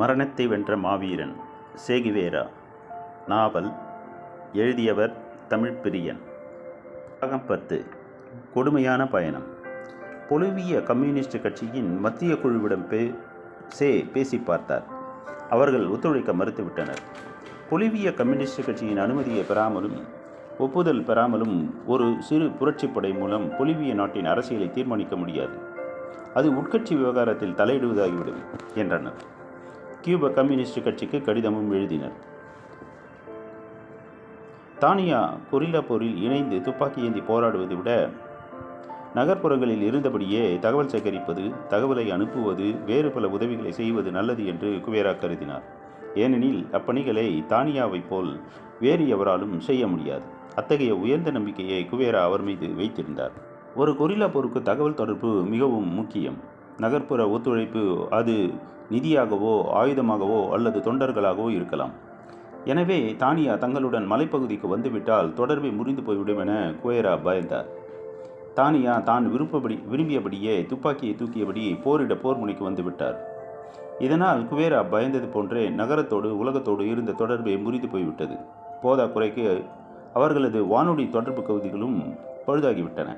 மரணத்தை வென்ற மாவீரன் சேகிவேரா நாவல் எழுதியவர் தமிழ் பிரியன் பாகம் பத்து கொடுமையான பயணம். பொலிவிய கம்யூனிஸ்ட் கட்சியின் மத்திய குழுவிடம் பே சே பேசி பார்த்தார். அவர்கள் ஒத்துழைக்க மறுத்துவிட்டனர். பொலிவிய கம்யூனிஸ்ட் கட்சியின் அனுமதியை பெறாமலும் ஒப்புதல் பெறாமலும் ஒரு சிறு புரட்சிப்படை மூலம் பொலிவிய நாட்டின் அரசியலை தீர்மானிக்க முடியாது. அது உட்கட்சி விவகாரத்தில் தலையிடுவதாகிவிடும் என்றனர். கியூப கம்யூனிஸ்ட் கட்சிக்கு கடிதமும் எழுதினர். தானியா கொரில்லா போரில் இணைந்து துப்பாக்கி ஏந்தி போராடுவதை விட நகர்ப்புறங்களில் இருந்தபடியே தகவல் சேகரிப்பது தகவலை அனுப்புவது வேறு பல உதவிகளை செய்வது நல்லது என்று குவேரா கருதினார். ஏனெனில் அப்பணிகளை தானியாவைப் போல் வேறு எவராலும் செய்ய முடியாது. அத்தகைய உயர்ந்த நம்பிக்கையை குவேரா அவர் மீது வைத்திருந்தார். ஒரு கொரில்லா போருக்கு தகவல் தொடர்பு மிகவும் முக்கியம். நகர்ப்புற ஒத்துழைப்பு அது நிதியாகவோ ஆயுதமாகவோ அல்லது தொண்டர்களாகவோ இருக்கலாம். எனவே தானியா தங்களுடன் மலைப்பகுதிக்கு வந்துவிட்டால் தொடர்பை முறிந்து போய்விடும் என குவேரா பயந்தார். தானியா தான் விருப்பப்படி விரும்பியபடியே துப்பாக்கியை தூக்கியபடி போரிட போர் முனைக்கு வந்துவிட்டார். இதனால் குவேரா பயந்தது போன்றே நகரத்தோடு உலகத்தோடு இருந்த தொடர்பை முறிந்து போய்விட்டது. போதா குறைக்கு அவர்களது வானொலி தொடர்பு பகுதிகளும் பழுதாகிவிட்டன.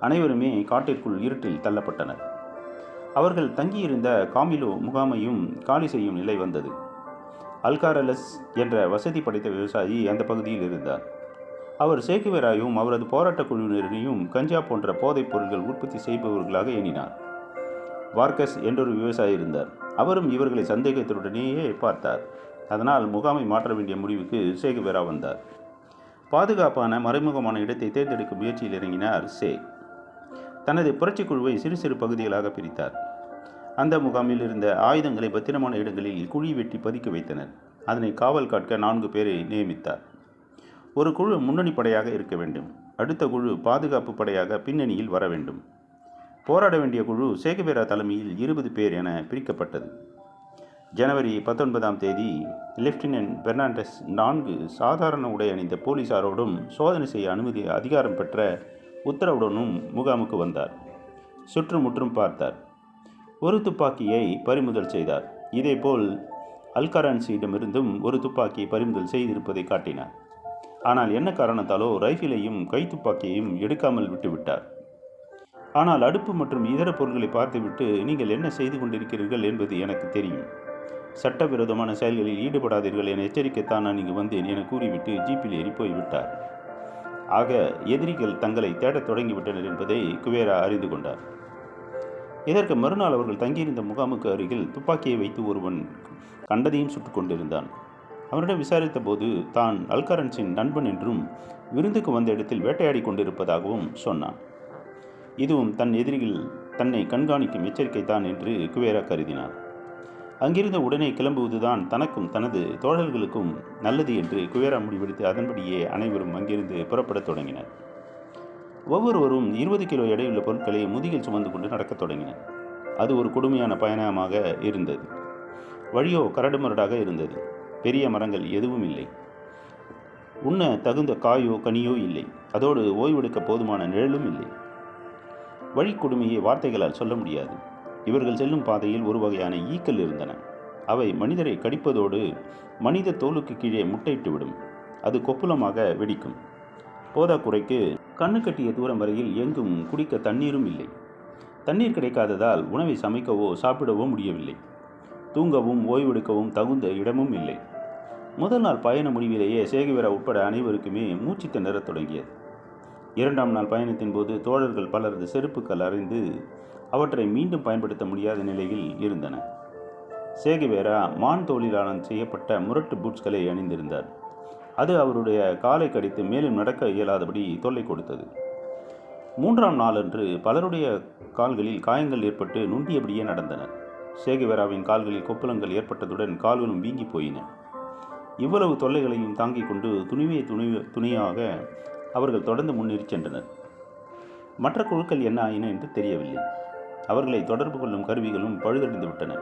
அனைவருமே காட்டிற்குள் இருட்டில் தள்ளப்பட்டனர். அவர்கள் தங்கியிருந்த காமிலோ முகாமையும் காலி செய்யும் நிலை வந்தது. அல்காரலஸ் என்ற வசதி படைத்த விவசாயி அந்த பகுதியில் இருந்தார். அவர் சேக்குவேராயும் அவரது போராட்ட குழுவினரையும் கஞ்சா போன்ற போதைப் பொருட்கள் உற்பத்தி செய்பவர்களாக எண்ணினார். வார்க்கஸ் என்றொரு விவசாயி இருந்தார். அவரும் இவர்களை சந்தேகத்துடனேயே பார்த்தார். அதனால் முகாமை மாற்ற வேண்டிய முடிவுக்கு சேகுவேரா வந்தார். பாதுகாப்பான மறைமுகமான இடத்தை தேர்ந்தெடுக்கும் முயற்சியில் இறங்கினார் சே. தனது புரட்சி குழுவை சிறு சிறு பகுதிகளாக பிரித்தார். அந்த முகாமில் இருந்த ஆயுதங்களை பத்திரமான இடங்களில் குழி வெட்டி பதுக்கி வைத்தனர். அதனை காவல் காட்க நான்கு பேரை நியமித்தார். ஒரு குழு முன்னணி படையாக இருக்க வேண்டும். அடுத்த குழு பாதுகாப்பு படையாக பின்னணியில் வர வேண்டும். போராட வேண்டிய குழு சேகபேரா தலைமையில் இருபது பேர் என பிரிக்கப்பட்டது. ஜனவரி பத்தொன்பதாம் தேதி லெப்டினன்ட் பெர்னாண்டஸ் நான்கு சாதாரண உடை அணிந்த போலீசாரோடும் சோதனை செய்ய அனுமதி அதிகாரம் பெற்ற உத்தரவுடனும் முகாமுக்கு வந்தார். சுற்றுமுற்றும் பார்த்தார். ஒரு துப்பாக்கியை பறிமுதல் செய்தார். இதேபோல் அல்கரன்சியிடமிருந்தும் ஒரு துப்பாக்கியை பறிமுதல் செய்திருப்பதை காட்டினார். ஆனால் என்ன காரணத்தாலோ ரைஃபிளையும் கைத்துப்பாக்கியையும் எடுக்காமல் விட்டுவிட்டார். ஆனால் அடுப்பு மற்றும் இதர பொருட்களை பார்த்துவிட்டு நீங்கள் என்ன செய்து கொண்டிருக்கிறீர்கள்? என்பது எனக்கு தெரியும். சட்டவிரோதமான செயல்களில் ஈடுபடாதீர்கள் என எச்சரிக்கைத்தான் நான் இங்கு வந்தேன் என கூறிவிட்டு ஜீப்பில் ஏறி போய்விட்டார். ஆக எதிரிகள் தங்களை தேடத் தொடங்கிவிட்டனர் என்பதை குவேரா அறிந்து கொண்டார். இதற்கு மறுநாள் அவர்கள் தங்கியிருந்த முகாமுக்கு அருகில் துப்பாக்கியை வைத்து ஒருவன் கண்டதையும் சுட்டுக் கொண்டிருந்தான். அவனிடம் விசாரித்த போது தான் அல்கரன்ஸின் நண்பன் என்றும் விருந்துக்கு வந்த இடத்தில் வேட்டையாடி கொண்டிருப்பதாகவும் சொன்னான். இதுவும் தன் எதிரிகள் தன்னை கண்காணிக்கும் எச்சரிக்கை தான் என்று குவேரா கருதினார். அங்கிருந்த உடனே கிளம்புவதுதான் தனக்கும் தனது தோழர்களுக்கும் நல்லது என்று குவேரா முடிவெடுத்து அதன்படியே அனைவரும் அங்கிருந்து புறப்படத் தொடங்கினர். ஒவ்வொருவரும் இருபது கிலோ எடையுள்ள பொருட்களை முதுகில் சுமந்து கொண்டு நடக்கத் தொடங்கினர். அது ஒரு கொடுமையான பயணமாக இருந்தது. வழியோ கரடுமுரடாக இருந்தது. பெரிய மரங்கள் எதுவும் இல்லை. உண்ண தகுந்த காயோ கனியோ இல்லை. அதோடு ஓய்வெடுக்க போதுமான நிழலும் இல்லை. வழி கொடுமையை வார்த்தைகளால் சொல்ல முடியாது. இவர்கள் செல்லும் பாதையில் ஒரு வகையான ஈக்கள் இருந்தன. அவை மனிதரை கடிப்பதோடு மனித தோலுக்கு கீழே முட்டையிட்டு விடும் அது கொப்புளமாக வெடிக்கும். போதாக்குறைக்கு கண்ணு கட்டிய தூரம் வரையில் எங்கும் குடிக்க தண்ணீரும் இல்லை. தண்ணீர் கிடைக்காததால் உணவை சமைக்கவோ சாப்பிடவோ முடியவில்லை. தூங்கவும் ஓய்வெடுக்கவும் தகுந்த இடமும் இல்லை. முதல் நாள் பயண முடிவிலேயே சேகவிரா உட்பட அனைவருக்குமே மூச்சு திணறத் தொடங்கியது. இரண்டாம் நாள் பயணத்தின் போது தோழர்கள் பலரது செருப்புக்கள் அறிந்து அவற்றை மீண்டும் பயன்படுத்த முடியாத நிலையில் இருந்தன. சேகுவேரா மான் தோளிலான செய்யப்பட்ட முரட்டு பூட்ஸ்களை அணிந்திருந்தார். அது அவருடைய காலை கடித்து மேலும் நடக்க இயலாதபடி தொல்லை கொடுத்தது. மூன்றாம் நாளன்று பலருடைய கால்களில் காயங்கள் ஏற்பட்டு நுண்டியபடியே நடந்தன. சேகுவேராவின் கால்களில் கொப்பளங்கள் ஏற்பட்டதுடன் கால்களும் வீங்கி போயின. இவ்வளவு தொல்லைகளையும் தாங்கிக் கொண்டு துணிவே துணி துணியாக அவர்கள் தொடர்ந்து முன்னேறி சென்றனர். மற்ற குழுக்கள் என்ன ஆயின என்று தெரியவில்லை. அவர்களை தொடர்பு கொள்ளும் கருவிகளும் பழுதடைந்து விட்டன.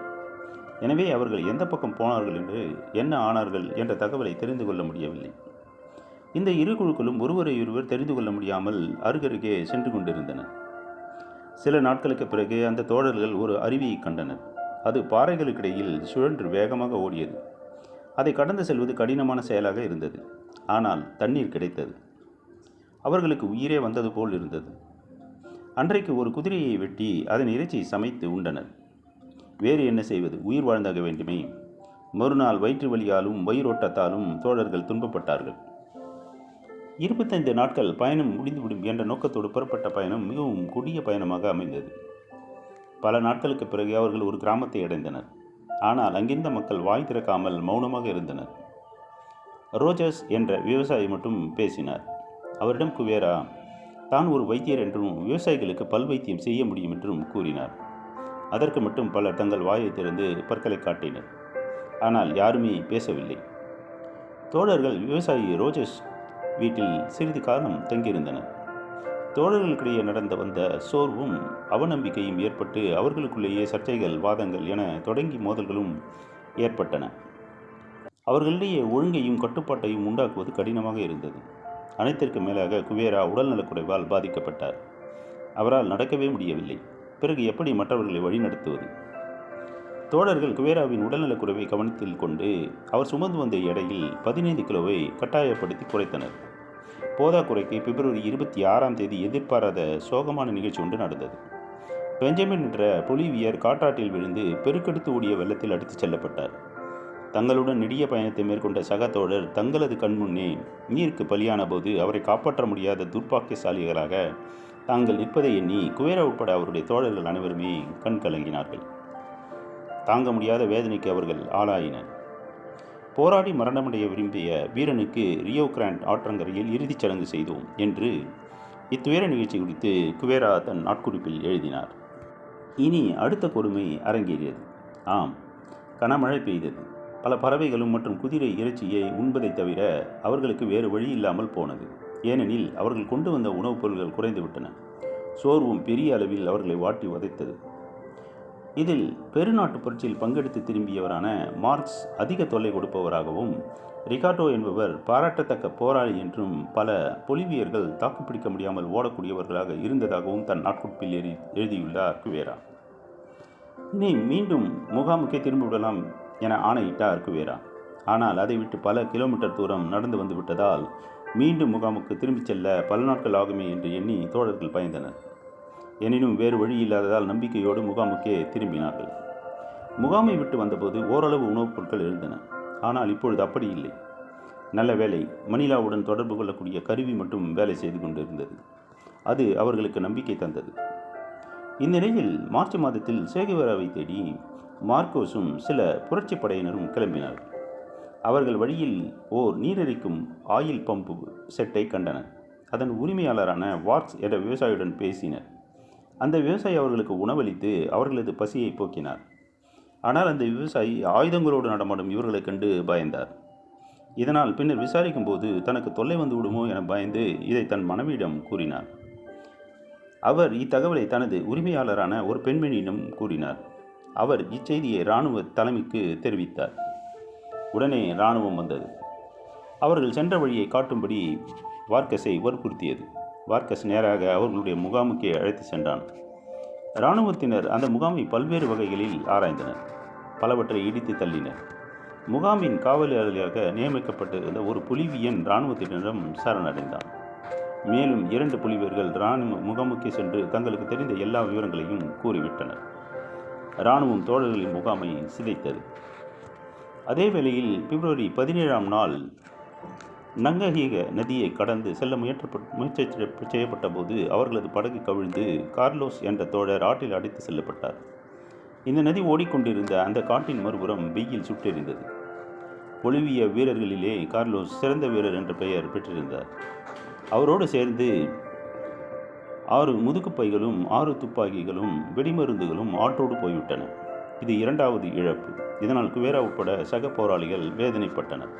எனவே அவர்கள் எந்த பக்கம் போனார்கள் என்று என்ன ஆனார்கள் என்ற தகவலை தெரிந்து கொள்ள முடியவில்லை. இந்த இரு குழுக்களும் ஒருவரை ஒருவர் தெரிந்து கொள்ள முடியாமல் அருகருகே சென்று கொண்டிருந்தன. சில நாட்களுக்கு பிறகு அந்த தோழர்கள் ஒரு அருவியை கண்டனர். அது பாறைகளுக்கிடையில் சுழன்று வேகமாக ஓடியது. அதை கடந்து செல்வது கடினமான செயலாக இருந்தது. ஆனால் தண்ணீர் கிடைத்தது. அவர்களுக்கு உயிரே வந்தது போல் இருந்தது. அன்றைக்கு ஒரு குதிரையை வெட்டி அதன் இறைச்சி சமைத்து உண்டனர். வேறு என்ன செய்வது? உயிர் வாழ்ந்தாக வேண்டுமே. மறுநாள் வயிற்று வலியாலும் வயிறோட்டத்தாலும் தோழர்கள் துன்பப்பட்டார்கள். இருபத்தைந்து நாட்கள் பயணம் முடிந்துவிடும் என்ற நோக்கத்தோடு புறப்பட்ட பயணம் மிகவும் கொடிய பயணமாக அமைந்தது. பல நாட்களுக்கு பிறகு அவர்கள் ஒரு கிராமத்தை அடைந்தனர். ஆனால் அங்கிருந்த மக்கள் வாய் திறக்காமல் மௌனமாக இருந்தனர். ரோஜர்ஸ் என்ற விவசாயி மட்டும் பேசினார். அவரிடம் குவேரா தான் ஒரு வைத்தியர் என்றும் விவசாயிகளுக்கு பல் வைத்தியம் செய்ய முடியும் என்றும் கூறினார். அதற்கு மட்டும் பலர் தங்கள் வாயை திறந்து பற்களை காட்டினர். ஆனால் யாருமே பேசவில்லை. தோழர்கள் விவசாயி ரோஜஸ் வீட்டில் சிறிது காலம் தங்கியிருந்தனர். தோழர்களுக்கிடையே நடந்த வந்த சோர்வும் அவநம்பிக்கையும் ஏற்பட்டு அவர்களுக்குள்ளேயே சர்ச்சைகள் வாதங்கள் என தொடங்கி மோதல்களும் ஏற்பட்டன. அவர்களிடையே ஒழுங்கையும் கட்டுப்பாட்டையும் உண்டாக்குவது கடினமாக இருந்தது. அனைத்திற்கு மேலாக குவேரா உடல்நலக்குறைவால் பாதிக்கப்பட்டார். அவரால் நடக்கவே முடியவில்லை. பிறகு எப்படி மற்றவர்களை வழிநடத்துவது? தோழர்கள் குவேராவின் உடல்நலக்குறைவை கவனத்தில் கொண்டு அவர் சுமந்து வந்த எடையில் பதினைந்து கிலோவை கட்டாயப்படுத்தி குறைத்தனர். போதாக்குறைக்கு பிப்ரவரி இருபத்தி ஆறாம் தேதி எதிர்பாராத சோகமான நிகழ்ச்சி ஒன்று நடந்தது. பெஞ்சமின் என்ற பொலிவியர் காற்றாற்றில் விழுந்து பெருக்கெடுத்து ஓடிய வெள்ளத்தில் அடித்துச் செல்லப்பட்டார். தங்களுடன் நெடிய பயணத்தை மேற்கொண்ட சக தோழர் தங்களது கண்முன்னே நீருக்கு பலியான போது அவரை காப்பாற்ற முடியாத துர்ப்பாக்கியசாலிகளாக தாங்கள் நிற்பதை எண்ணி குவேரா உட்பட அவருடைய தோழர்கள் அனைவருமே கண் கலங்கினார்கள். தாங்க முடியாத வேதனைக்கு அவர்கள் ஆளாயினர். போராடி மரணமடைய விரும்பிய வீரனுக்கு ரியோ கிராண்ட் ஆற்றங்கரையில் இறுதிச் சடங்கு செய்தோம் என்று இத்துயர நிகழ்ச்சி குறித்து குவேரா தன் நாட்குறிப்பில் எழுதினார். இனி அடுத்த கொடுமை அரங்கேறியது. ஆம் கனமழை பெய்தது. பல பறவைகளும் மற்றும் குதிரை இறைச்சியை உண்பதை தவிர அவர்களுக்கு வேறு வழி இல்லாமல் போனது. ஏனெனில் அவர்கள் கொண்டு வந்த உணவுப் பொருட்கள் குறைந்துவிட்டன. சோர்வும் பெரிய அளவில் அவர்களை வாட்டி வதைத்தது. இதில் பெருநாட்டு புரட்சியில் பங்கெடுத்து திரும்பியவரான மார்க்ஸ் அதிக தொல்லை கொடுப்பவராகவும் ரிகாட்டோ என்பவர் பாராட்டத்தக்க போராளி என்றும் பல பொலிவியர்கள் தாக்குப்பிடிக்க முடியாமல் ஓடக்கூடியவர்களாக இருந்ததாகவும் தன் நாட்குட்பில் எழுதி எழுதியுள்ளார் குவேரா. இனி மீண்டும் முகாமுக்கே திரும்பிவிடலாம் என ஆணையிட்டார் குவேரா. ஆனால் அதை விட்டு பல கிலோமீட்டர் தூரம் நடந்து வந்து விட்டதால் மீண்டும் முகாமுக்கு திரும்பிச் செல்ல பல நாட்கள் ஆகுமே என்று எண்ணி தோழர்கள் பயந்தனர். எனினும் வேறு வழி இல்லாததால் நம்பிக்கையோடு முகாமுக்கே திரும்பினார்கள். முகாமை விட்டு வந்தபோது ஓரளவு உணவுப் பொருட்கள் இருந்தன. ஆனால் இப்பொழுது அப்படி இல்லை. நல்ல வேலை மணிலாவுடன் தொடர்பு கொள்ளக்கூடிய கருவி மட்டும் வேலை செய்து கொண்டிருந்தது. அது அவர்களுக்கு நம்பிக்கை தந்தது. இந்நிலையில் மார்ச் மாதத்தில் சேகுவேராவை தேடி மார்க்கோஸும் சில புரட்சிப்படையினரும் படையினரும் கிளம்பினார்கள். அவர்கள் வழியில் ஓர் நீரரிக்கும் ஆயில் பம்பு செட்டை கண்டனர். அதன் உரிமையாளரான வார்க்ஸ் என்ற விவசாயியுடன் பேசினர். அந்த விவசாயி அவர்களுக்கு உணவளித்து அவர்களது பசியை போக்கினார். ஆனால் அந்த விவசாயி ஆயுதங்களோடு நடமாடும் இவர்களைக் கண்டு பயந்தார். இதனால் பின்னர் விசாரிக்கும் போது தனக்கு தொல்லை வந்து விடுமோ என பயந்து இதை தன் மனைவியிடம் கூறினார். அவர் இத்தகவலை தனது உரிமையாளரான ஒரு பெண்மணியிடம் கூறினார். அவர் இச்செய்தியை இராணுவ தலைமைக்கு தெரிவித்தார். உடனே இராணுவம் வந்தது. அவர்கள் சென்ற வழியை காட்டும்படி வார்க்கஸை வற்புறுத்தியது. வார்க்கஸ் நேராக அவர்களுடைய முகாமுக்கே அழைத்து சென்றான். இராணுவத்தினர் அந்த முகாமை பல்வேறு வகைகளில் ஆராய்ந்தனர். பலவற்றை இடித்து தள்ளினர். முகாமின் காவலாளியாக நியமிக்கப்பட்டிருந்த ஒரு புலிவியன் இராணுவத்தினரிடம் சரணடைந்தான். மேலும் இரண்டு புலிவர்கள் இராணுவ முகாமுக்கு சென்று தங்களுக்கு தெரிந்த எல்லா விவரங்களையும் கூறிவிட்டனர். இராணுவம் தோழர்களின் முகாமை சிதைத்தது. அதே வேளையில் பிப்ரவரி பதினேழாம் நாள் நங்கஹீக நதியை கடந்து செல்ல முயற்றப்பட் முயற்சி செய்யப்பட்ட போது அவர்களது படகு கவிழ்ந்து கார்லோஸ் என்ற தோழர் ஆற்றில் அடித்து செல்லப்பட்டார். இந்த நதி ஓடிக்கொண்டிருந்த அந்த காட்டின் மறுபுறம் வெயில் சுட்டெறிந்தது ஒளிவிய வீரர்களிலே கார்லோஸ் சிறந்த வீரர் என்ற பெயர் பெற்றிருந்தார். அவரோடு சேர்ந்து ஆறு முதுகுப்பைகளும் ஆறு துப்பாக்கிகளும் வெடிமருந்துகளும் ஆற்றோடு போய்விட்டன. இது இரண்டாவது இழப்பு. இதனால் குவேரா உட்பட சக போராளிகள் வேதனைப்பட்டனர்.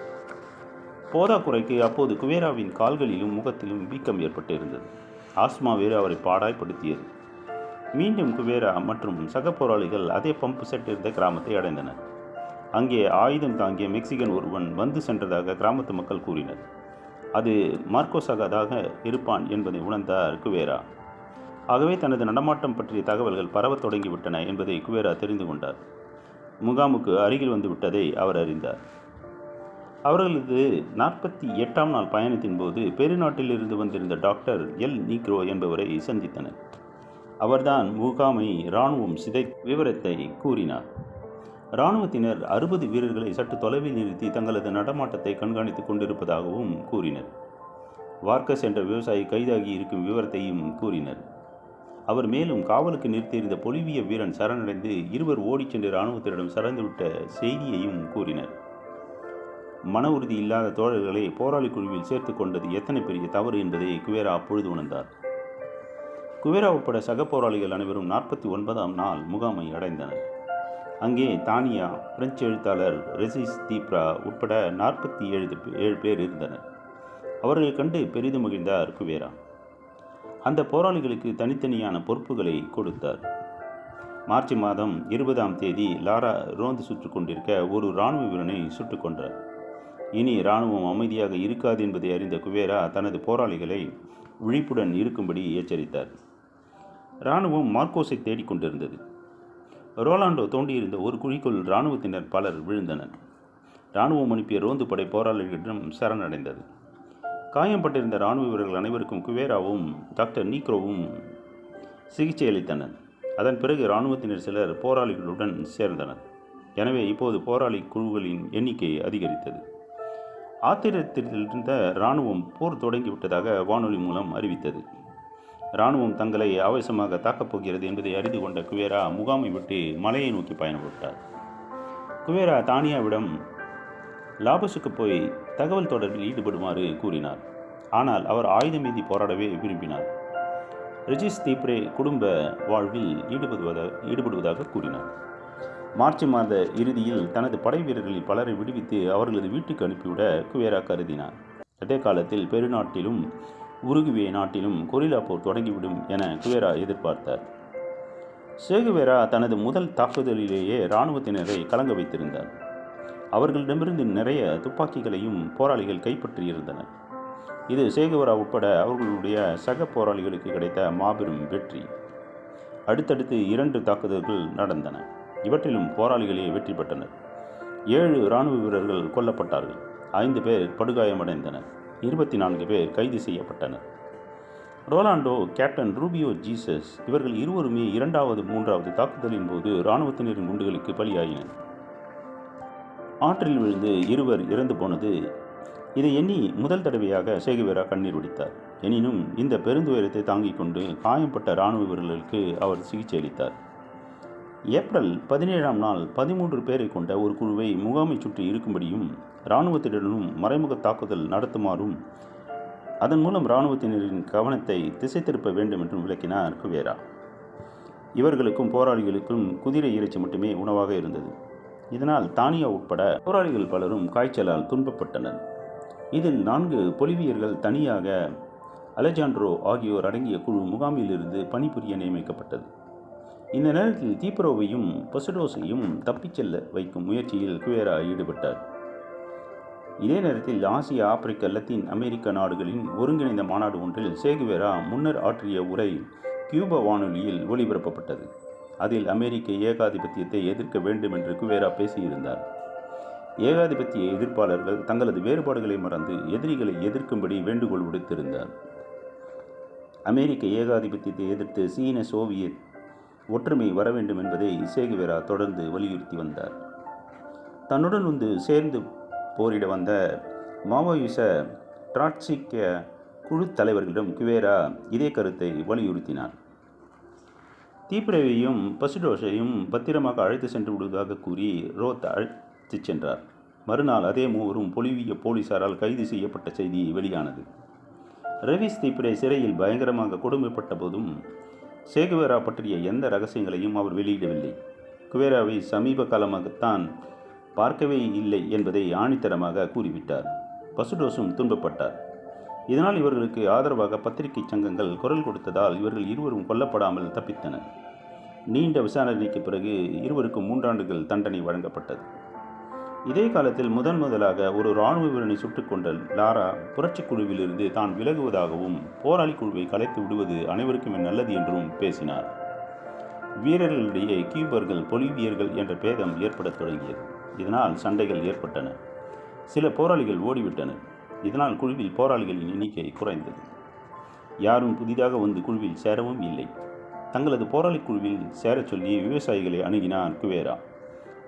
போதாக்குறைக்கு அப்போது குவேராவின் கால்களிலும் முகத்திலும் வீக்கம் ஏற்பட்டிருந்தது. ஆஸ்மா வேறு அவரை பாடாய்ப்படுத்தியது. மீண்டும் குவேரா மற்றும் சக போராளிகள் அதே பம்பு செட் இருந்த கிராமத்தை அடைந்தனர். அங்கே ஆயுதம் தாங்கிய மெக்சிகன் ஒருவன் வந்து சென்றதாக கிராமத்து மக்கள் கூறினர். அது மார்க்கோசகாதாக இருப்பான் என்பதை உணர்ந்தார் குவேரா. ஆகவே தனது நடமாட்டம் பற்றிய தகவல்கள் பரவத் தொடங்கிவிட்டன என்பதை குவேரா தெரிந்து கொண்டார். முகாமுக்கு அருகில் வந்து விட்டதை அவர் அறிந்தார். அவர்களது நாற்பத்தி எட்டாம் நாள் பயணத்தின் போது பெருநாட்டில் இருந்து வந்திருந்த டாக்டர் எல். நீக்ரோ என்பவரை சந்தித்தனர். அவர்தான் முகாமை இராணுவம் சிதை விவரத்தை கூறினார். இராணுவத்தினர் அறுபது வீரர்களை சற்று தொலைவில் நிறுத்தி தங்களது நடமாட்டத்தை கண்காணித்துக் கொண்டிருப்பதாகவும் கூறினர். வார்க்கஸ் என்ற விவசாயி கைதாகி இருக்கும் விவரத்தையும் கூறினர். அவர் மேலும் காவலுக்கு நிறுத்தியிருந்த பொலிவிய வீரன் சரணடைந்து இருவர் ஓடிச் சென்று இராணுவத்தினரிடம் சரணந்துவிட்ட செய்தியையும் கூறினர். மன உறுதி இல்லாத தோழர்களை போராளி குழுவில் சேர்த்து கொண்டது எத்தனை பெரிய தவறு என்பதை குவேரா அப்பொழுது உணர்ந்தார். குவேரா உட்பட சக போராளிகள் அனைவரும் நாற்பத்தி ஒன்பதாம் நாள் முகாமை அடைந்தனர். அங்கே தானியா பிரெஞ்சு எழுத்தாளர் ரெசிஸ் தீப்ரா உட்பட நாற்பத்தி ஏழு ஏழு பேர் இருந்தனர். அவர்களை கண்டு பெரிதும் மகிழ்ந்தார் குவேரா. அந்த போராளிகளுக்கு தனித்தனியான பொறுப்புகளை கொடுத்தார். மார்ச் மாதம் இருபதாம் தேதி லாரா ரோந்து சுட்டு கொண்டிருக்க ஒரு இராணுவ வீரனை சுட்டுக் கொன்றார். இனி இராணுவம் அமைதியாக இருக்காது என்பதை அறிந்த குவேரா தனது போராளிகளை விழிப்புடன் இருக்கும்படி எச்சரித்தார். இராணுவம் மார்க்கோஸை தேடிக்கொண்டிருந்தது ரோலாண்டோ தோண்டியிருந்த ஒரு குழிக்குள் இராணுவத்தினர் பலர் விழுந்தனர். இராணுவம் அனுப்பிய ரோந்து படை போராளிகளிடம் சரணடைந்தது. காயம்பட்டிருந்த இராணுவ வீரர்கள் அனைவருக்கும் குவேராவும் டாக்டர் நீக்ரோவும் சிகிச்சை அளித்தனர். அதன் பிறகு இராணுவத்தினர் சிலர் போராளிகளுடன் சேர்ந்தனர். எனவே இப்போது போராளி குழுக்களின் எண்ணிக்கை அதிகரித்தது. ஆத்திரத்திலிருந்த இராணுவம் போர் தொடங்கிவிட்டதாக வானொலி மூலம் அறிவித்தது. இராணுவம் தங்களை ஆவேசமாக தாக்கப் போகிறது என்பதை அறிந்து கொண்ட குவேரா முகாமை விட்டு மலையை நோக்கி பயணப்பட்டார் குவேரா தானியாவிடம் லாபஸுக்கு போய் தகவல் தொடர்பில் ஈடுபடுமாறு கூறினார். ஆனால் அவர் ஆயுதமேந்தி போராடவே விரும்பினார். ரிஜிஸ் தீப்ரே குடும்ப வாழ்வில் ஈடுபடுவதாக ஈடுபடுவதாக கூறினார். மார்ச் மாத இறுதியில் தனது படை வீரர்களில் பலரை விடுவித்து அவர்களது வீட்டுக்கு அனுப்பிவிட குவேரா கருதினார். அதே காலத்தில் பெருநாட்டிலும் உருகுவே நாட்டிலும் கொரில்லா போர் தொடங்கிவிடும் என குவேரா எதிர்பார்த்தார். சேகுவேரா தனது முதல் தாக்குதலிலேயே இராணுவத்தினரை கலங்க வைத்திருந்தார். அவர்களிடமிருந்து நிறைய துப்பாக்கிகளையும் போராளிகள் கைப்பற்றியிருந்தனர். இது சேகவரா உட்பட அவர்களுடைய சக போராளிகளுக்கு கிடைத்த மாபெரும் வெற்றி. அடுத்தடுத்து இரண்டு தாக்குதல்கள் நடந்தன. இவற்றிலும் போராளிகளே வெற்றி பெற்றனர். ஏழு இராணுவ வீரர்கள் கொல்லப்பட்டார்கள். ஐந்து பேர் படுகாயமடைந்தனர். இருபத்தி நான்கு பேர் கைது செய்யப்பட்டனர். ரொலாண்டோ கேப்டன் ரூபியோ ஜீசஸ் இவர்கள் இருவருமே இரண்டாவது மூன்றாவது தாக்குதலின் போது இராணுவத்தினரின் குண்டுகளுக்கு பலியாயினர். ஆற்றில் விழுந்து இருவர் இறந்து போனது. இதை எண்ணி முதல் தடவையாக சேகுவேரா கண்ணீர் வடித்தார். எனினும் இந்த பெருந்துயரத்தை தாங்கிக் கொண்டு காயம்பட்ட இராணுவ வீரர்களுக்கு அவர் சிகிச்சை அளித்தார். ஏப்ரல் பதினேழாம் நாள் பதிமூன்று பேரை கொண்ட ஒரு குழுவை முகாமை சுற்றி இருக்கும்படியும் இராணுவத்தினருடனும் மறைமுக தாக்குதல் நடத்துமாறும் அதன் மூலம் இராணுவத்தினரின் கவனத்தை திசை திருப்ப வேண்டும் என்றும் விளக்கினார் குவேரா. இவர்களுக்கும் போராளிகளுக்கும் குதிரை இறைச்சி மட்டுமே உணவாக இருந்தது. இதனால் தானியா உட்பட போராளிகள் பலரும் காய்ச்சலால் துன்பப்பட்டனர். இதில் நான்கு பொலிவியர்கள் தனியாக அலெஜாண்ட்ரோ ஆகியோர் அடங்கிய குழு முகாமிலிருந்து பணிபுரிய நியமிக்கப்பட்டது. இந்த நேரத்தில் தீப்ரோவையும் பொசடோஸையும் தப்பிச் செல்ல வைக்கும் முயற்சியில் குவேரா ஈடுபட்டார். இதே நேரத்தில் ஆசியா ஆப்பிரிக்க லத்தீன் அமெரிக்க நாடுகளின் ஒருங்கிணைந்த மாநாடு ஒன்றில் சேகுவேரா முன்னர் ஆற்றிய உரை கியூபா வானொலியில் ஒளிபரப்பப்பட்டது அதில் அமெரிக்க ஏகாதிபத்தியத்தை எதிர்க்க வேண்டும் என்று குவேரா பேசியிருந்தார். ஏகாதிபத்திய எதிர்ப்பாளர்கள் தங்களது வேறுபாடுகளை மறந்து எதிரிகளை எதிர்க்கும்படி வேண்டுகோள் விடுத்திருந்தார். அமெரிக்க ஏகாதிபத்தியத்தை எதிர்த்து சீன சோவியத் ஒற்றுமை வர வேண்டும் என்பதை இசேகுவேரா தொடர்ந்து வலியுறுத்தி வந்தார். தன்னுடன் வந்து சேர்ந்து போரிட வந்த மாவோயிச டிராட்சிக்க குழு தலைவர்களிடம் குவேரா இதே கருத்தை வலியுறுத்தினார். தீப்பிரவையும் பசுடோஷையும் பத்திரமாக அழைத்து சென்று விடுவதாக கூறி ரோத் அழைத்துச் சென்றார் மறுநாள் அதே மூவரும் பொலிவிய போலீசாரால் கைது செய்யப்பட்ட செய்தி வெளியானது. ரவிஸ் தீப்ரே சிறையில் பயங்கரமாக கொடுமைப்பட்ட போதும் சேகுவேரா பற்றிய எந்த ரகசியங்களையும் அவர் வெளியிடவில்லை. குவேராவை சமீப காலமாகத்தான் பார்க்கவே இல்லை என்பதை ஆணித்தரமாக கூறிவிட்டார். பசுடோஸும் துன்பப்பட்டார். இதனால் இவர்களுக்கு ஆதரவாக பத்திரிகை சங்கங்கள் குரல் கொடுத்ததால் இவர்கள் இருவரும் கொல்லப்படாமல் தப்பித்தனர். நீண்ட விசாரணைக்கு பிறகு இருவருக்கும் மூன்றாண்டுகள் தண்டனை வழங்கப்பட்டது. இதே காலத்தில் முதன் முதலாக ஒரு இராணுவ வீரனை சுட்டுக்கொண்ட லாரா புரட்சிக் குழுவிலிருந்து தான் விலகுவதாகவும் போராளி குழுவை கலைத்து விடுவது அனைவருக்குமே நல்லது என்றும் பேசினார். வீரர்களிடையே கியூபர்கள் பொலிவியர்கள் என்ற பேதம் ஏற்படத் தொடங்கியது. இதனால் சண்டைகள் ஏற்பட்டன. சில போராளிகள் ஓடிவிட்டனர். இதனால் குழுவில் போராளிகளின் எண்ணிக்கை குறைந்தது. யாரும் புதிதாக வந்து குழுவில் சேரவும் இல்லை. தங்களது போராளி குழுவில் சேரச் சொல்லி விவசாயிகளை அணுகினார் குவேரா.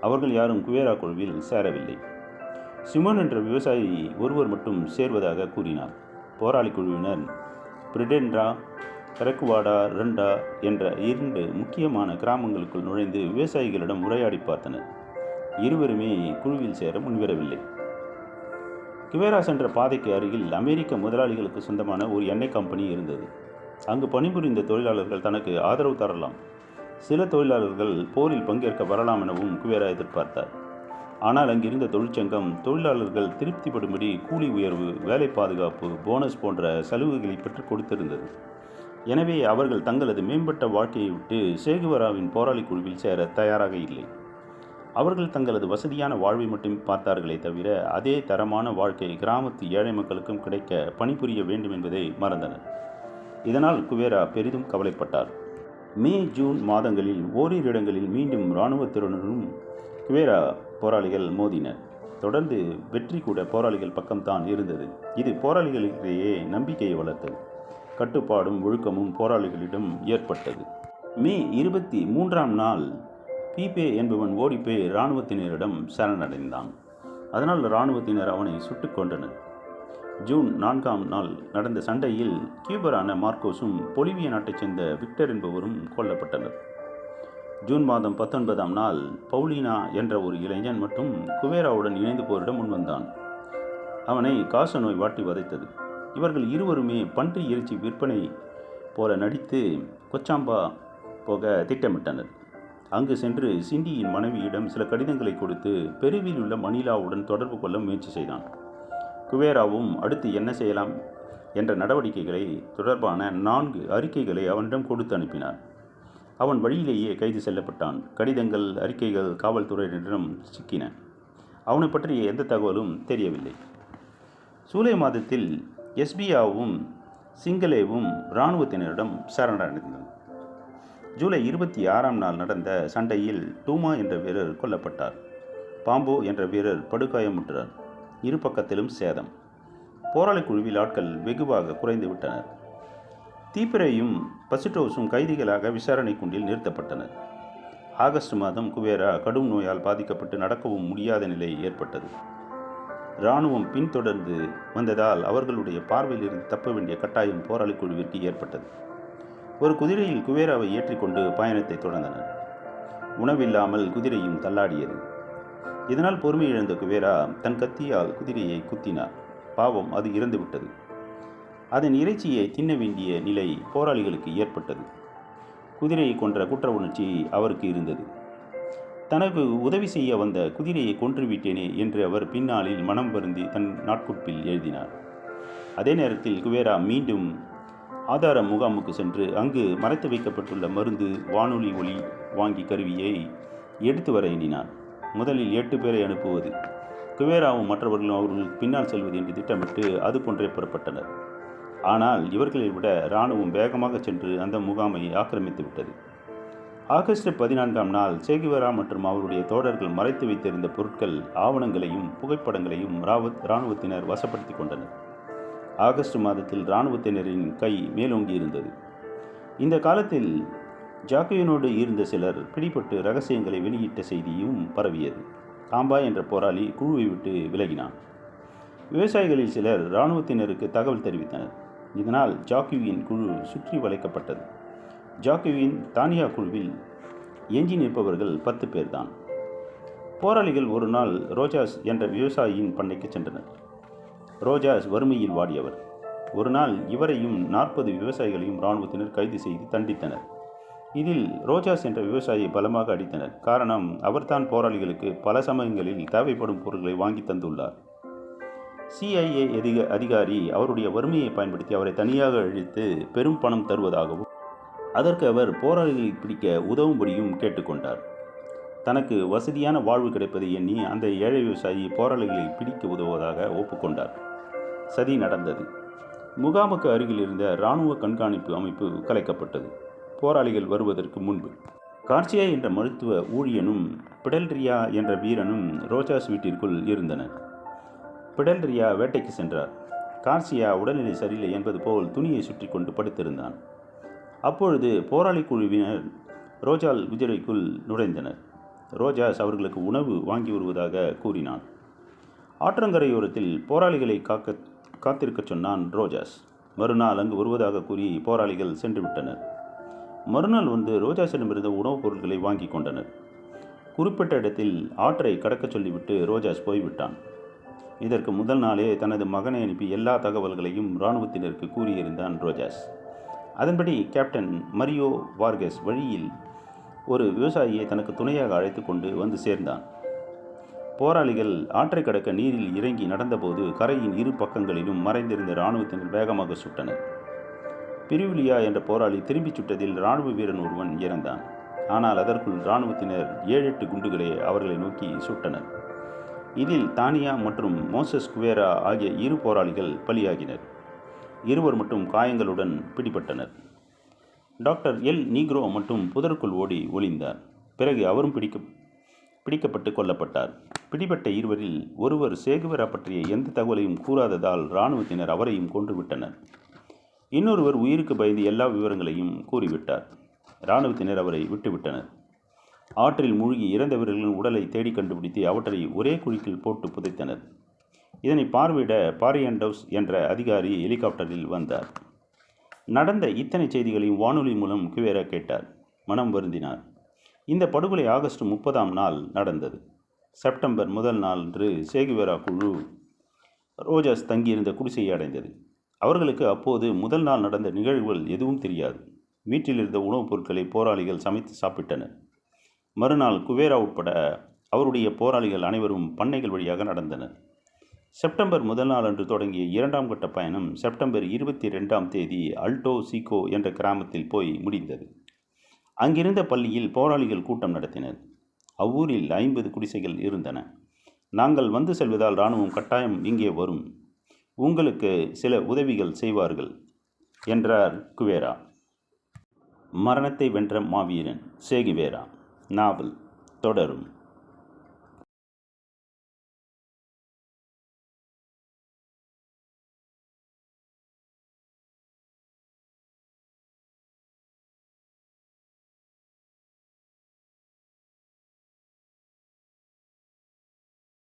அவர்கள் யாரும் குவேரா குழுவில் சேரவில்லை. சிமோன் என்ற விவசாயி ஒருவர் மட்டும் சேர்வதாக கூறினார். போராளி குழுவினர் பிரிடென்ரா கரக்குவாடா ரெண்டா என்ற இரண்டு முக்கியமான கிராமங்களுக்குள் நுழைந்து விவசாயிகளிடம் உரையாடி பார்த்தனர். இருவருமே குழுவில் சேர முன்வரவில்லை. குவேரா சென்ற பாதைக்கு அருகில் அமெரிக்க முதலாளிகளுக்கு சொந்தமான ஒரு எண்ணெய் கம்பெனி இருந்தது. அங்கு பணிபுரிந்த தொழிலாளர்கள் தனக்கு ஆதரவு தரலாம். சில தொழிலாளர்கள் போரில் பங்கேற்க வரலாம் எனவும் குவேரா எதிர்பார்த்தார். ஆனால் அங்கிருந்த தொழிற்சங்கம் தொழிலாளர்கள் திருப்திப்படும்படி கூலி உயர்வு வேலை பாதுகாப்பு போனஸ் போன்ற சலுகைகளை பெற்றுக் கொடுத்திருந்தது. எனவே அவர்கள் தங்களது மேம்பட்ட வாழ்க்கையை விட்டு சேகுவராவின் போராளி குழுவில் சேர தயாராக இல்லை. அவர்கள் தங்களது வசதியான வாழ்வை மட்டும் பார்த்தார்களே தவிர அதே தரமான வாழ்க்கை கிராமத்து ஏழை மக்களுக்கும் கிடைக்க பணிபுரிய வேண்டும் என்பதை மறந்தனர். இதனால் குவேரா பெரிதும் கவலைப்பட்டார். மே ஜூன் மாதங்களில் ஓரிரு இடங்களில் மீண்டும் இராணுவத்தினரும் குவேரா போராளிகள் மோதினர். தொடர்ந்து வெற்றி கூட போராளிகள் பக்கம்தான் இருந்தது. இது போராளிகளிடையே நம்பிக்கையை வளர்த்தது. கட்டுப்பாடும் ஒழுக்கமும் போராளிகளிடம் ஏற்பட்டது. மே இருபத்தி மூன்றாம் நாள் பீபே என்பவன் ஓடிப்போய் இராணுவத்தினரிடம் சரணடைந்தான். அதனால் இராணுவத்தினர் அவனை சுட்டுக் கொண்டனர் ஜூன் நான்காம் நாள் நடந்த சண்டையில் கியூபரான மார்க்கோஸும் பொலிவிய நாட்டைச் சேர்ந்த விக்டர் என்பவரும் கொல்லப்பட்டனர். ஜூன் மாதம் பத்தொன்பதாம் நாள் பவுலினா என்ற ஒரு இளைஞன் மட்டும் குவேராவுடன் இணைந்து போரிட முன்வந்தான். அவனை காச நோய் வாட்டி வதைத்தது. இவர்கள் இருவருமே பன்றி இறைச்சி விற்பனை போல நடித்து கொச்சாம்பா போக திட்டமிட்டனர். அங்கு சென்று சிண்டியின் மனைவியிடம் சில கடிதங்களை கொடுத்து பெருவில் உள்ள மணிலாவுடன் தொடர்பு கொள்ள முயற்சி செய்தான். குவேராவும் அடுத்து என்ன செய்யலாம்? என்ற நடவடிக்கைகளை தொடர்பான நான்கு அறிக்கைகளை அவனிடம் கொடுத்து அனுப்பினார். அவன் வழியிலேயே கைது செல்லப்பட்டான். கடிதங்கள் அறிக்கைகள் காவல்துறையினரிடம் சிக்கின. அவனை பற்றிய எந்த தகவலும் தெரியவில்லை. சூலை மாதத்தில் எஸ்பியாவும் சிங்களேவும் இராணுவத்தினரிடம் சரணடைந்தனர். ஜூலை இருபத்தி ஆறாம் நாள் நடந்த சண்டையில் டூமா என்ற வீரர் கொல்லப்பட்டார். பாம்போ என்ற வீரர் படுகாயமுற்றார். இரு பக்கத்திலும் சேதம். போராளி குழுவில் ஆட்கள் வெகுவாக குறைந்து விட்டனர். தீப்பிரையும் பசிட்டோஸும் கைதிகளாக விசாரணை குண்டில் நிறுத்தப்பட்டனர். ஆகஸ்ட் மாதம் குவேரா கடும் நோயால் பாதிக்கப்பட்டு நடக்கவும் முடியாத நிலை ஏற்பட்டது. இராணுவம் பின்தொடர்ந்து வந்ததால் அவர்களுடைய பார்வையில் இருந்து தப்ப வேண்டிய கட்டாயம் போராளி குழுவிற்கு ஏற்பட்டது. ஒரு குதிரையில் குவேராவை ஏற்றிக்கொண்டு பயணத்தை தொடர்ந்தனர். உணவில்லாமல் குதிரையும் தள்ளாடியது. இதனால் பொறுமை இழந்த குவேரா தன் கத்தியால் குதிரையை குத்தினார். பாவம் அது இறந்துவிட்டது. அதன் இறைச்சியை தின்ன வேண்டிய நிலை போராளிகளுக்கு ஏற்பட்டது. குதிரையை கொன்ற குற்ற உணர்ச்சி அவருக்கு இருந்தது. தனக்கு உதவி செய்ய வந்த குதிரையை கொன்றுவிட்டேனே என்று அவர் பின்னாளில் மனம் வருந்தி தன் நாட்குப்பில் எழுதினார். அதே நேரத்தில் குவேரா மீண்டும் ஆதார முகாமுக்கு சென்று அங்கு மறைத்து வைக்கப்பட்டுள்ள மருந்து வானொலி ஒளி வாங்கி கருவியை எடுத்து வர எண்ணினார். முதலில் எட்டு பேரை அனுப்புவது குவேராவும் மற்றவர்களும் அவர்களுக்கு பின்னால் செல்வது என்று திட்டமிட்டு அது போன்றே புறப்பட்டனர். ஆனால் இவர்களை விட இராணுவம் வேகமாக சென்று அந்த முகாமை ஆக்கிரமித்து விட்டது. ஆகஸ்ட் பதினான்காம் நாள் சேகிவரா மற்றும் அவருடைய தோழர்கள் மறைத்து வைத்திருந்த பொருட்கள் ஆவணங்களையும் புகைப்படங்களையும் ராவத் இராணுவத்தினர் வசப்படுத்தி கொண்டனர். ஆகஸ்ட் மாதத்தில் இராணுவத்தினரின் கை மேலோங்கி இருந்தது. இந்த காலத்தில் ஜாக்கியனோடு இருந்த சிலர் பிடிபட்டு ரகசியங்களை வெளியிட்ட செய்தியும் பரவியது. காம்பா என்ற போராளி குழுவை விட்டு விலகினான். விவசாயிகளில் சிலர் இராணுவத்தினருக்கு தகவல் தெரிவித்தனர். இதனால் ஜாக்கிவியின் குழு சுற்றி வளைக்கப்பட்டது. ஜாக்கிவின் தானியா குழுவில் எஞ்சி நிற்பவர்கள் பத்து பேர்தான். போராளிகள் ஒரு நாள் ரோஜாஸ் என்ற விவசாயியின் பண்ணைக்கு சென்றனர். ரோஜாஸ் வறுமையில் வாடியவர். ஒரு நாள் இவரையும் நாற்பது விவசாயிகளையும் இராணுவத்தினர் கைது செய்து தண்டித்தனர். இதில் ரோஜாஸ் என்ற விவசாயியை பலமாக அடித்தனர். காரணம் அவர்தான் போராளிகளுக்கு பல சமயங்களில் தேவைப்படும் பொருட்களை வாங்கி தந்துள்ளார். சிஐஏ அதிக அதிகாரி அவருடைய வறுமையை பயன்படுத்தி அவரை தனியாக அழித்து பெரும் பணம் தருவதாகவும் அதற்கு அவர் போராளிகளை பிடிக்க உதவும்படியும் கேட்டுக்கொண்டார் தனக்கு வசதியான வாழ்வு கிடைப்பதை எண்ணி அந்த ஏழை விவசாயி போராளிகளை பிடிக்க உதவுவதாக ஒப்புக்கொண்டார் சதி நடந்தது. முகாமுக்கு அருகில் இருந்த இராணுவ கண்காணிப்பு அமைப்பு கலைக்கப்பட்டது. போராளிகள் வருவதற்கு முன்பு. கார்சியா என்ற மருத்துவ ஊழியனும் பிடல்ரியா என்ற வீரனும் ரோஜாஸ் வீட்டிற்குள் இருந்தனர். பிடல்ரியா வேட்டைக்கு சென்றார். கார்சியா உடல்நிலை சரியில்லை என்பது போல் துணியை சுற்றி கொண்டு படுத்திருந்தான். அப்பொழுது போராளி குழுவினர் ரோஜால் குதிரைக்குள் நுழைந்தனர். ரோஜாஸ் அவர்களுக்கு உணவு வாங்கி வருவதாக கூறினான். ஆற்றங்கரையோரத்தில் போராளிகளை காக்க காத்திருக்கச் சொன்னான் ரோஜாஸ். மறுநாள் அங்கு வருவதாக கூறி போராளிகள் சென்றுவிட்டனர். மறுநாள் வந்து ரோஜாஸிடமிருந்து உணவுப் பொருட்களை வாங்கி கொண்டனர். குறிப்பிட்ட இடத்தில் ஆற்றை கடக்கச் சொல்லிவிட்டு ரோஜாஸ் போய்விட்டான். இதற்கு முதல் நாளே தனது மகனை அனுப்பி எல்லா தகவல்களையும் இராணுவத்தினருக்கு கூறியிருந்தான் ரோஜாஸ். அதன்படி கேப்டன் மரியோ வார்கஸ் வழியில் ஒரு விவசாயியை தனக்கு துணையாக அழைத்து கொண்டு வந்து சேர்ந்தான். போராளிகள் ஆற்றை கடக்க நீரில் இறங்கி நடந்தபோது கரையின் இரு பக்கங்களிலும் மறைந்திருந்த இராணுவத்தினர் வேகமாக சுட்டனர். பிரிவிலியா என்ற போராளி திரும்பிச் சுட்டதில் இராணுவ வீரன் ஒருவன் இறந்தான். ஆனால் அதற்குள் இராணுவத்தினர் ஏழு எட்டு குண்டுகளை அவர்களை நோக்கி சுட்டனர். இதில் தானியா மற்றும் மோசஸ் குவேரா ஆகிய இரு போராளிகள் பலியாகினர். இருவர் மட்டும் காயங்களுடன் பிடிபட்டனர். Doctor L. நீக்ரோ மட்டும் புதருக்குள் ஓடி ஒளிந்தார். பிறகு அவரும் பிடிக்க பிடிக்கப்பட்டு கொல்லப்பட்டார். பிடிபட்ட இருவரில் ஒருவர் சேகுவரா பற்றிய எந்த தகவலையும் கூறாததால் இராணுவத்தினர் அவரையும் கொன்றுவிட்டனர் இன்னொருவர் உயிருக்கு பயந்து எல்லா விவரங்களையும் கூறிவிட்டார். இராணுவத்தினர் அவரை விட்டுவிட்டனர் ஆற்றில் மூழ்கி இறந்த வீரர்களின் உடலை தேடி கண்டுபிடித்து அவற்றை ஒரே குழிக்கில் போட்டு புதைத்தனர். இதனை பார்வையிட பாரியண்டவுஸ் என்ற அதிகாரி ஹெலிகாப்டரில் வந்தார். நடந்த இத்தனை செய்திகளையும் வானொலி மூலம் குவேரா கேட்டார். மனம் வருந்தினார். இந்த படுகொலை ஆகஸ்ட் முப்பதாம் நாள் நடந்தது. செப்டம்பர் முதல் நாள் அன்று சேகுவேரா குழு ரோஜாஸ் தங்கியிருந்த குடிசையை அடைந்தது. அவர்களுக்கு அப்போது முதல் நாள் நடந்த நிகழ்வுகள் எதுவும் தெரியாது. வீட்டில் இருந்த உணவுப் பொருட்களை போராளிகள் சமைத்து சாப்பிட்டனர். மறுநாள் குவேரா உட்பட அவருடைய போராளிகள் அனைவரும் பண்ணைகள் வழியாக நடந்தனர். செப்டம்பர் முதல் நாள் அன்று தொடங்கிய இரண்டாம் கட்ட பயணம் செப்டம்பர் இருபத்தி ரெண்டாம் தேதி அல்டோ சீகோ என்ற கிராமத்தில் போய் முடிந்தது. அங்கிருந்த பள்ளியில் போராளிகள் கூட்டம் நடத்தினர். அவ்வூரில் ஐம்பது குடிசைகள் இருந்தன. நாங்கள் வந்து செல்வதால் இராணுவம் கட்டாயம் இங்கே வரும். உங்களுக்கு சில உதவிகள் செய்வார்கள் என்றார் குவேரா. மரணத்தை வென்ற மாவீரன் சேகிவேரா நாவல் தொடரும்.